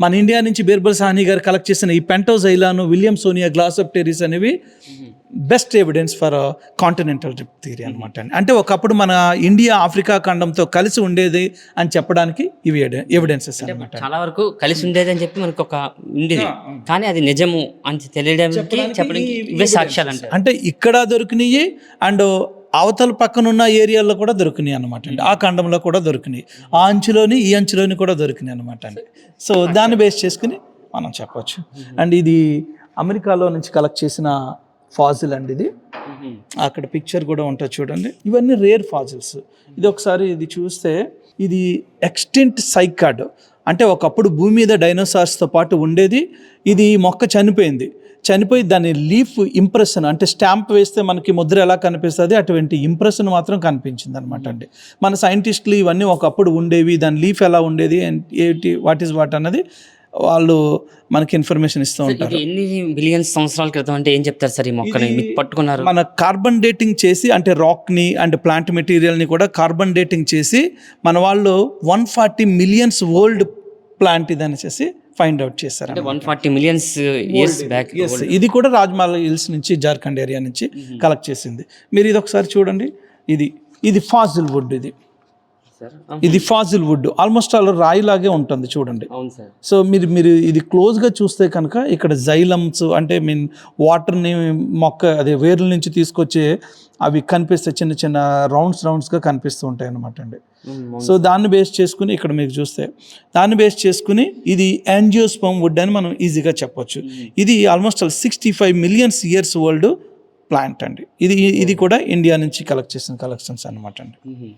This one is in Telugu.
మన ఇండియా నుంచి బీర్బల్ సాహ్ని గారు కలెక్ట్ చేసిన ఈ పెంటోజైలాను Williamsonia Glossopteris అనేవి best evidence for continental drift theory అనమాట అంటే ఒకప్పుడు మన ఇండియా ఆఫ్రికా ఖండంతో కలిసి ఉండేది అని చెప్పడానికి ఇవి ఎవిడెన్సెస్ అనమాట చాలా వరకు కలిసి ఉండేది అని చెప్పి మనకు ఒక ఉండేది. కానీ అది నిజము అని తెలియడానికి చెప్పడానికి ఇవే సాక్ష్యాలు అంటే ఇక్కడ దొరికినాయి అండ్ అవతల పక్కనున్న ఏరియాల్లో కూడా దొరికినాయి అనమాట అండి. ఆ ఖండంలో కూడా దొరికినాయి. ఆ అంచులోని ఈ అంచులోని కూడా దొరికినాయి అనమాట అండి. సో దాన్ని బేస్ చేసుకుని మనం చెప్పవచ్చు అండ్ ఇది అమెరికాలో నుంచి కలెక్ట్ చేసిన ఫాజిల్ అండి ఇది. అక్కడ పిక్చర్ కూడా ఉంటుంది చూడండి. ఇవన్నీ రేర్ ఫాజిల్స్. ఇది ఒకసారి ఇది చూస్తే ఇది ఎక్స్టెంట్ సైకాడ్ అంటే ఒకప్పుడు భూమి మీద డైనోసార్స్తో పాటు ఉండేది. ఇది మొక్క చనిపోయింది. చనిపోయి దాని లీఫ్ ఇంప్రెషన్ అంటే స్టాంప్ వేస్తే మనకి ముద్ర ఎలా కనిపిస్తుంది? అటువంటి ఇంప్రెషన్ మాత్రం కనిపించింది అనమాట అండి. మన సైంటిస్టులు ఇవన్నీ ఒకప్పుడు ఉండేవి. దాని లీఫ్ ఎలా ఉండేది? ఏంటి వాట్ ఈస్ వాట్ అన్నది వాళ్ళు మనకి ఇన్ఫర్మేషన్ ఇస్తూ ఉంటారు. ఎన్ని బిలియన్స్ సంవత్సరాల క్రితం అంటే ఏం చెప్తారు సార్ ఈ మొక్కని? మీకు పట్టుకున్నారు. మన కార్బన్ డేటింగ్ చేసి అంటే రాక్ని అండ్ ప్లాంట్ మెటీరియల్ని కూడా కార్బన్ డేటింగ్ చేసి మన వాళ్ళు one forty millions old plant ఇది అనేసి ఫైండ్ అవుట్ చేశారు one forty millions years back ఇది. కూడా రాజ్మాల హిల్స్ నుంచి జార్ఖండ్ ఏరియా నుంచి కలెక్ట్ చేసింది. మీరు ఇది ఒకసారి చూడండి. ఇది ఇది ఫాజిల్ వుడ్ ఇది. ఇది ఫాజిల్ వుడ్. ఆల్మోస్ట్ ఆల్ రాయిలాగే ఉంటుంది చూడండి. అవును సార్. సో మీరు మీరు ఇది క్లోజ్గా చూస్తే కనుక ఇక్కడ జైలమ్స్ అంటే మీన్ వాటర్ని మొక్క అదే వేర్ల నుంచి తీసుకొచ్చే అవి కనిపిస్తే చిన్న చిన్న రౌండ్స్ రౌండ్స్గా కనిపిస్తూ ఉంటాయి అన్నమాట అండి. సో దాన్ని బేస్ చేసుకుని ఇక్కడ మీకు చూస్తే దాన్ని బేస్ చేసుకుని ఇది యాంజియోస్పమ్ వుడ్ అని మనం ఈజీగా చెప్పొచ్చు. ఇది almost sixty five millions years old plant అండి. ఇది ఇది కూడా ఇండియా నుంచి కలెక్ట్ చేసిన కలెక్షన్స్ అనమాట అండి. ఇవి